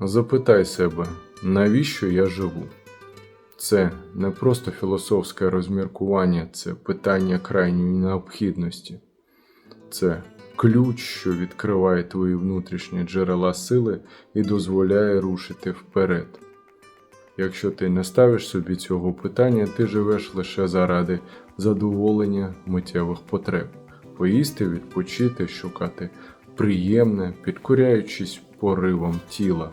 Запитай себе, навіщо я живу? Це не просто філософське розміркування, це питання крайньої необхідності. Це ключ, що відкриває твої внутрішні джерела сили і дозволяє рушити вперед. Якщо ти не ставиш собі цього питання, ти живеш лише заради задоволення миттєвих потреб, поїсти, відпочити, шукати приємне, підкоряючись поривам тіла.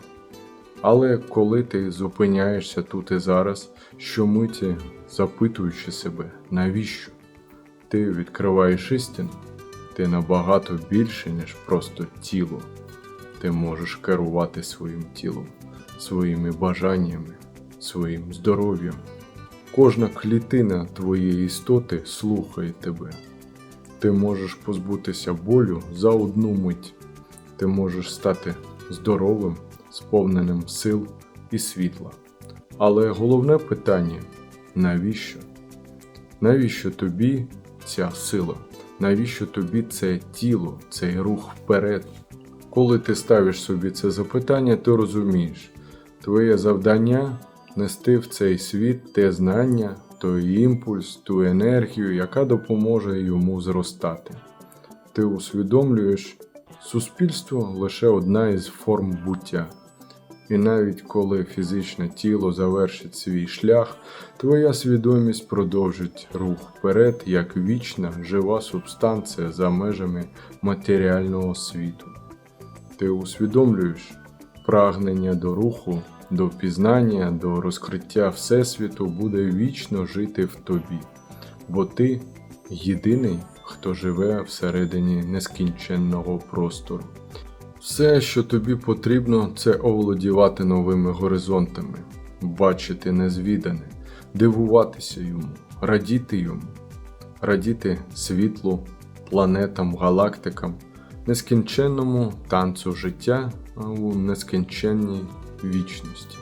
Але коли ти зупиняєшся тут і зараз, щомиті запитуючи себе, навіщо, ти відкриваєш істину, ти набагато більше, ніж просто тіло. Ти можеш керувати своїм тілом, своїми бажаннями, своїм здоров'ям. Кожна клітина твоєї істоти слухає тебе. Ти можеш позбутися болю за одну мить. Ти можеш стати здоровим, сповненим сил і світла. Але головне питання навіщо? Навіщо тобі ця сила? Навіщо тобі це тіло, цей рух вперед? Коли ти ставиш собі це запитання, ти розумієш, твоє завдання нести в цей світ те знання, той імпульс, ту енергію, яка допоможе йому зростати. Ти усвідомлюєш, суспільство лише одна із форм буття. І навіть коли фізичне тіло завершить свій шлях, твоя свідомість продовжить рух вперед як вічна жива субстанція за межами матеріального світу. Ти усвідомлюєш прагнення до руху, до пізнання, до розкриття Всесвіту буде вічно жити в тобі, бо ти єдиний, хто живе всередині нескінченного простору. Все, що тобі потрібно, це оволодівати новими горизонтами, бачити незвідане, дивуватися йому, радіти йому, радіти світлу, планетам, галактикам, нескінченному танцю життя у нескінченній вічності.